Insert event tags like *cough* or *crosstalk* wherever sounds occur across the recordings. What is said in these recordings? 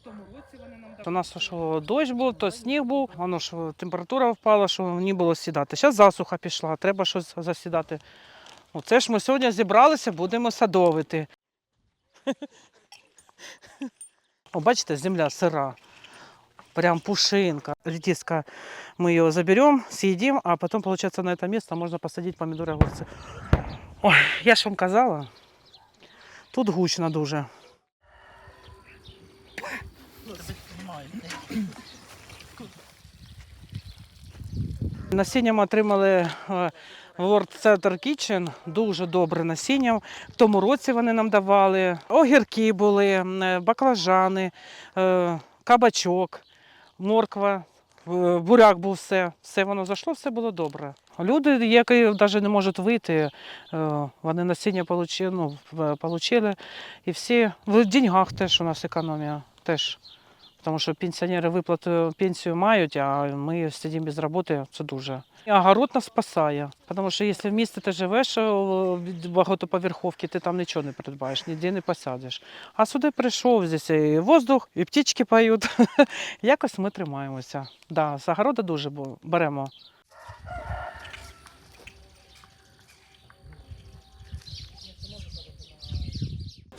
В тому році вони нам У нас що дощ був, то сніг був, воно що температура впала, що не було сідати. Зараз засуха пішла, треба щось засідати. Оце ж ми сьогодні зібралися, будемо садовити. О, бачите, земля сира. Прям пушинка. Редиска, мы ее заберем, съедим, а потом, получается, на это место можно посадить помидоры, огурцы. Ой, я ж вам казала, тут гучно дуже. Насіння ми отримали е, World Center Kitchen, дуже добре насіння. В тому році вони нам давали. Огірки були, е, баклажани, е, кабачок, морква, буряк був все. Все воно зайшло, все було добре. Люди, які навіть не можуть вийти, вони насіння получили, ну, І всі в деньгах теж у нас економія. Теж. Тому що пенсіонери виплату пенсію мають, а ми сидимо без роботи, це дуже. І огород нас спасає, тому що якщо в місті ти живеш від багатоповерховки, ти там нічого не придбаєш, ніде не посадиш. А сюди прийшов, здесь і воздух, і птічки поють. *laughs* Якось ми тримаємося. Да, з огорода дуже беремо.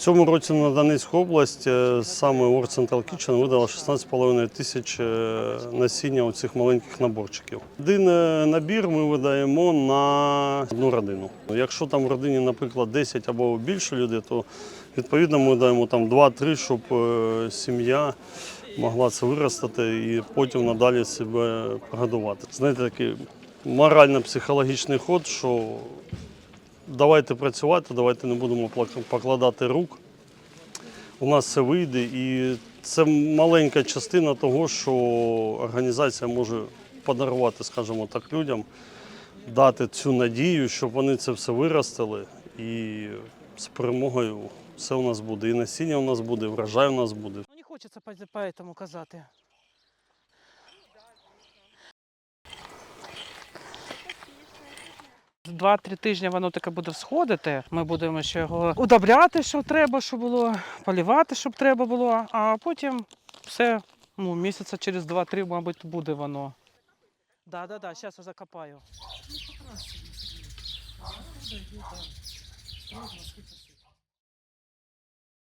Цьому році на Донецьку область е, саме World Central Kitchen видала 16,5 тисяч е, насіння оцих маленьких наборчиків. Один е, набір ми видаємо на одну родину. Якщо там в родині, наприклад, 10 або більше людей, то відповідно ми даємо там 2-3, щоб сім'я могла це виростити і потім надалі себе прогодувати. Знаєте, такий морально-психологічний ход, що давайте працювати, давайте не будемо покладати рук. У нас все вийде, і це маленька частина того, що організація може подарувати, скажімо так, людям, дати цю надію, щоб вони це все виростили. І з перемогою все у нас буде. І насіння у нас буде, і врожай у нас буде. Ну, не хочеться по- поэтому казати. Два-три тижні воно таке буде сходити. Ми будемо ще його удобряти, що треба, щоб було, полівати, щоб треба було, а потім все, ну, місяця через два-три, мабуть, буде воно. Да, да, так, зараз закопаю. Ну,